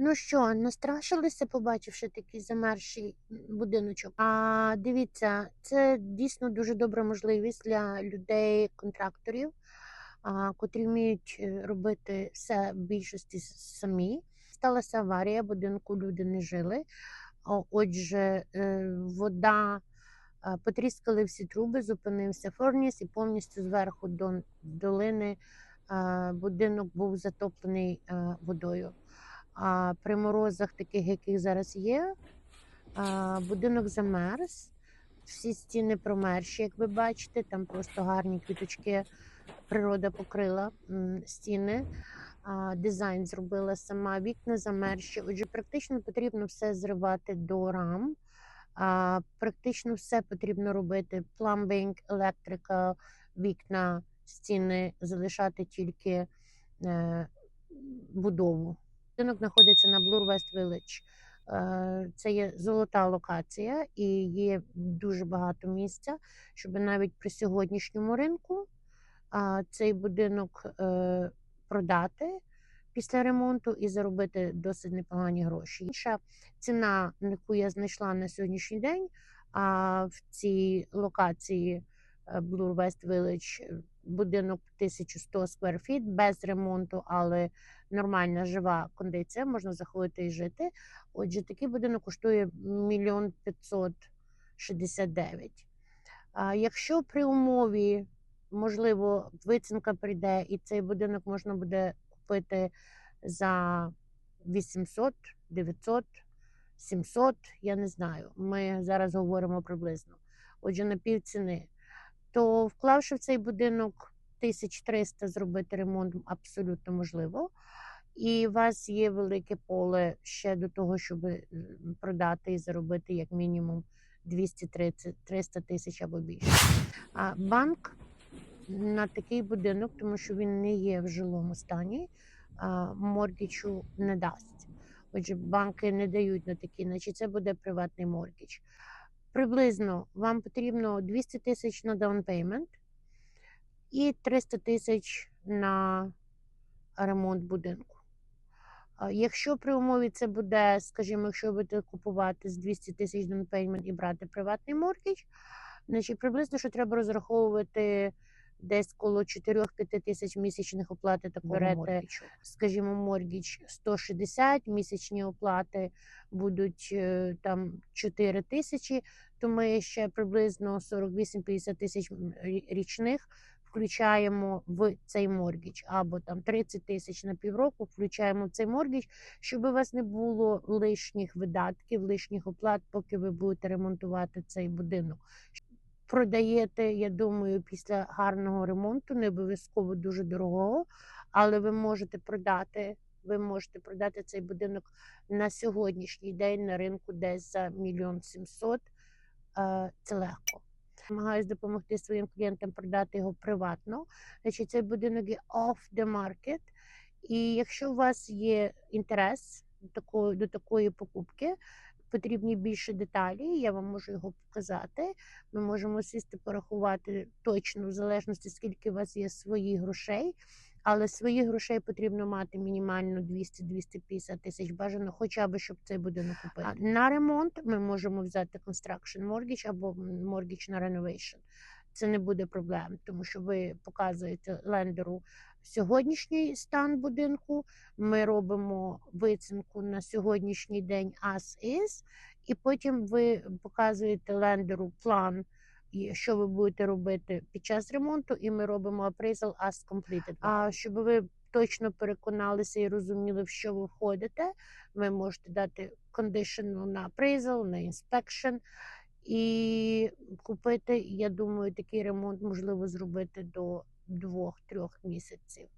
Ну що, настрашилися, побачивши такий замерший будиночок. А дивіться, це дійсно дуже добра можливість для людей-контракторів, котрі вміють е, робити все в більшості самі. Сталася аварія, будинку люди не жили. Отже, е, вода потріскали всі труби, зупинився форніс і повністю зверху до долини будинок був затоплений водою. А при морозах, таких, яких зараз є, а, будинок замерз, всі стіни промерші, як ви бачите, там просто гарні квіточки. Природа покрила стіни, дизайн зробила сама, вікна замерші. Отже, практично потрібно все зривати до рам. Практично все потрібно робити: plumbing, електрика, вікна, стіни, залишати тільки е, будову. Будинок знаходиться на Blur West Village. Е, Це є золота локація і є дуже багато місця, щоб навіть при сьогоднішньому ринку цей будинок е, продати після ремонту і заробити досить непогані гроші. Інша ціна, яку я знайшла на сьогоднішній день, а в цій локації Blue Village е, будинок 1100 square feet без ремонту, але нормальна жива кондиція, можна заходити і жити. Отже, такий будинок коштує мільйон 569. А якщо при умові, можливо, вицінка прийде, і цей будинок можна буде купити за 800, 900, 700, я не знаю. Ми зараз говоримо приблизно. Отже, на пів ціни. То вклавши в цей будинок 1300 зробити ремонт абсолютно можливо. І у вас є велике поле ще до того, щоб е, продати і заробити як мінімум 230-300 тисяч або більше. А банк на такий будинок, тому що він не є в жилому стані, моргічу не дасть. Отже, банки не дають на такі, значить це буде приватний моргіч. Приблизно вам потрібно 200 тисяч на payment і 300 тисяч на ремонт будинку. Якщо при умові це буде, скажімо, якщо ви будете купувати з 200 тисяч payment і брати приватний моргідж, значить приблизно що треба розраховувати десь коло 4-5 тисяч місячних оплати, так берете, скажімо, моргіч 160, місячні оплати будуть е, там 4 тисячі, то ми ще приблизно 48-50 тисяч річних включаємо в цей моргіч, або там 30 тисяч на півроку включаємо в цей моргіч, щоб у вас не було лишніх видатків, лишніх оплат, поки ви будете ремонтувати цей будинок. Продаєте, я думаю, після гарного ремонту, не обов'язково дуже дорогого, але ви можете продати. Ви можете продати цей будинок на сьогоднішній день на ринку десь за мільйон сімсот. Е, Це легко. Намагаюсь допомогти своїм клієнтам продати його приватно. Значить, цей будинок є off the market. І якщо у вас є інтерес до такої, до такої покупки, потрібні більше деталі, я вам можу його показати. Ми можемо сісти порахувати точно, в залежності, скільки у вас є своїх грошей. Але своїх грошей потрібно мати мінімально 200-250 тисяч бажано, хоча б щоб цей будинок купити. А на ремонт ми можемо взяти construction mortgage або mortgage на renovation. Це не буде проблем, тому що ви показуєте лендеру сьогоднішній стан будинку. Ми робимо вицінку на сьогоднішній день as is, і потім ви показуєте лендеру план, що ви будете робити під час ремонту, і ми робимо appraisal as completed. А щоб ви точно переконалися і розуміли, в що ви входите, ви можете дати conditional на appraisal, на inspection, і купити, я думаю, такий ремонт можливо зробити до 2-3 місяців.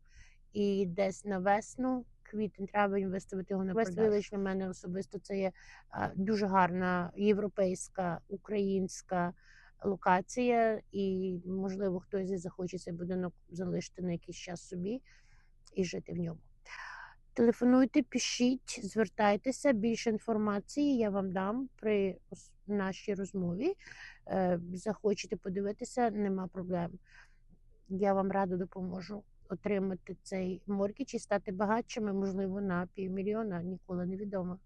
І десь на весну, квітень, травень виставити його на продаж. Вилич мене особисто це є дуже гарна європейська, українська локація, і можливо хтось захоче цей будинок залишити на якийсь час собі і жити в ньому. Телефонуйте, пишіть, звертайтеся. Більше інформації я вам дам при нашій розмові. Е, Захочете подивитися, нема проблем. Я вам радо допоможу. отримати цей моркіч і стати багатшими, можливо, на півмільйона, ніколи не відомо.